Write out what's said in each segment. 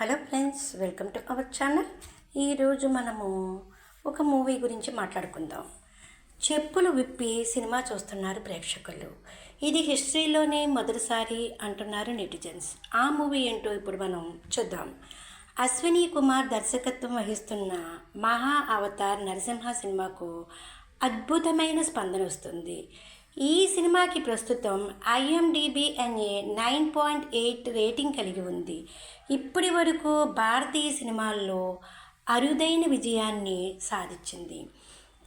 Hello friends welcome to our channel. ఈరోజు మనము ఒక మూవీ గురించి మాట్లాడుకుందాం. చెప్పులు విప్పి సినిమా చూస్తున్నారు ప్రేక్షకులు. ఇది హిస్టరీలోనే మొదటిసారి అంటున్నారు నెటిజన్స్. ఆ మూవీ ఏంటో ఇప్పుడు మనం చూద్దాం. అశ్విని కుమార్ దర్శకత్వం వహిస్తున్న మహా అవతార్ నరసింహ సినిమాకు అద్భుతమైన స్పందన వస్తుంది. ఈ సినిమాకి ప్రస్తుతం ఐఎండిబి అనే నైన్ పాయింట్ ఎయిట్ రేటింగ్ కలిగి ఉంది. ఇప్పటి వరకు భారతీయ సినిమాల్లో అరుదైన విజయాన్ని సాధించింది.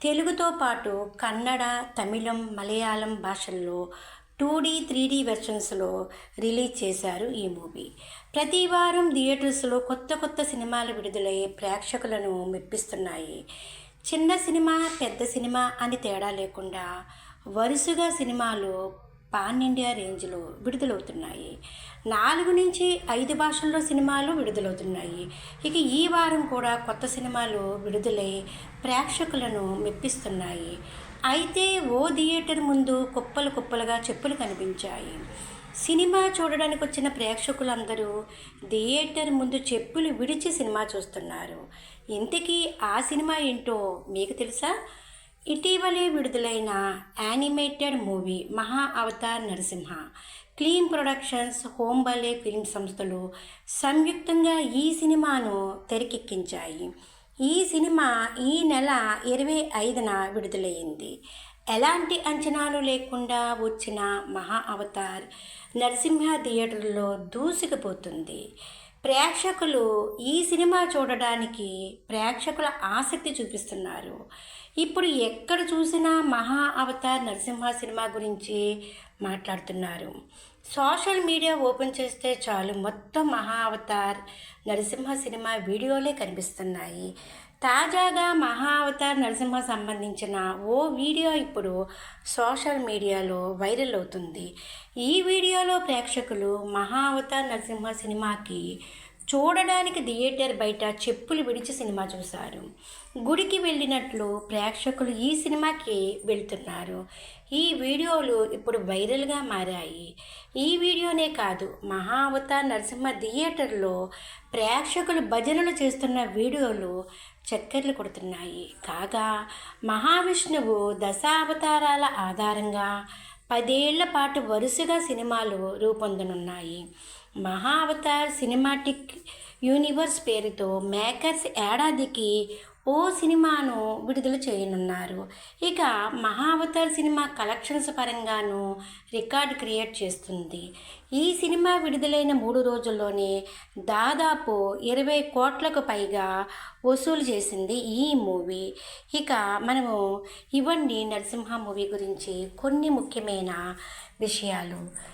తెలుగుతో పాటు కన్నడ తమిళం మలయాళం భాషల్లో టూ డీ త్రీ డీ వెర్షన్స్లో రిలీజ్ చేశారు ఈ మూవీ. ప్రతి వారం థియేటర్స్లో కొత్త కొత్త సినిమాలు విడుదలై ప్రేక్షకులను మెప్పిస్తున్నాయి. చిన్న సినిమా పెద్ద సినిమా అని తేడా లేకుండా వరుసగా సినిమాలు పాన్ ఇండియా రేంజ్లో విడుదలవుతున్నాయి. నాలుగు నుంచి ఐదు భాషల్లో సినిమాలు విడుదలవుతున్నాయి. ఇక ఈ వారం కూడా కొత్త సినిమాలు విడుదలై ప్రేక్షకులను మెప్పిస్తున్నాయి. అయితే ఓ థియేటర్ ముందు కుప్పలు కుప్పలుగా చెప్పులు కనిపించాయి. సినిమా చూడడానికి వచ్చిన ప్రేక్షకులందరూ థియేటర్ ముందు చెప్పులు విడిచి సినిమా చూస్తున్నారు. ఇంతకీ ఆ సినిమా ఏంటో మీకు తెలుసా? ఇటీవలే విడుదలైన animated movie Maha Avatar Narasimha. Kleem productions Hombale film సంస్థలు సంయుక్తంగా ఈ సినిమాను తెరకెక్కించాయి. ఈ సినిమా ఈ నెల ఇరవై ఐదున విడుదలయ్యింది ఎలాంటి అంచనాలు లేకుండా వచ్చిన మహా అవతార్ నరసింహ థియేటర్లో దూసుకుపోతుంది. ప్రేక్షకులు ఈ సినిమా చూడడానికి ప్రేక్షకుల ఆసక్తి చూపిస్తున్నారు. ఇప్పుడు ఎక్కడ చూసినా మహా అవతార్ నరసింహ సినిమా గురించి మాట్లాడుతున్నారు. సోషల్ మీడియా ఓపెన్ చేస్తే చాలు మొత్తం మహా అవతార్ నరసింహ సినిమా వీడియోలే కనిపిస్తున్నాయి. తాజాగా మహా అవతార్ నరసింహ సంబంధించిన ఓ వీడియో ఇప్పుడు సోషల్ మీడియాలో వైరల్ అవుతుంది. ఈ వీడియోలో ప్రేక్షకులు మహా అవతార్ నరసింహ సినిమాకి చూడడానికి థియేటర్ బయట చెప్పులు విడిచి సినిమా చూశారు. గుడికి వెళ్ళినట్లు ప్రేక్షకులు ఈ సినిమాకి వెళ్తున్నారు. ఈ వీడియోలు ఇప్పుడు వైరల్గా మారాయి. ఈ వీడియోనే కాదు మహావతార్ నరసింహ థియేటర్లో ప్రేక్షకులు భజనలు చేస్తున్న వీడియోలు చక్కర్లు కొడుతున్నాయి. కాగా మహావిష్ణువు దశావతారాల ఆధారంగా పదేళ్ళ పాటు వరుసగా సినిమాలు రూపొందనున్నాయి. మహా అవతార్ సినిమాటిక్ యూనివర్స్ పేరుతో మేకర్స్ ఏడాదికి ఓ సినిమాను విడుదల చేయనున్నారు. ఇక మహావతార్ సినిమా కలెక్షన్స్ పరంగాను రికార్డ్ క్రియేట్ చేస్తుంది. ఈ సినిమా విడుదలైన మూడు రోజుల్లోనే దాదాపు ఇరవై కోట్లకు పైగా వసూలు చేసింది ఈ మూవీ. ఇక మనము ఇవ్వండి నరసింహ మూవీ గురించి కొన్ని ముఖ్యమైన విషయాలు.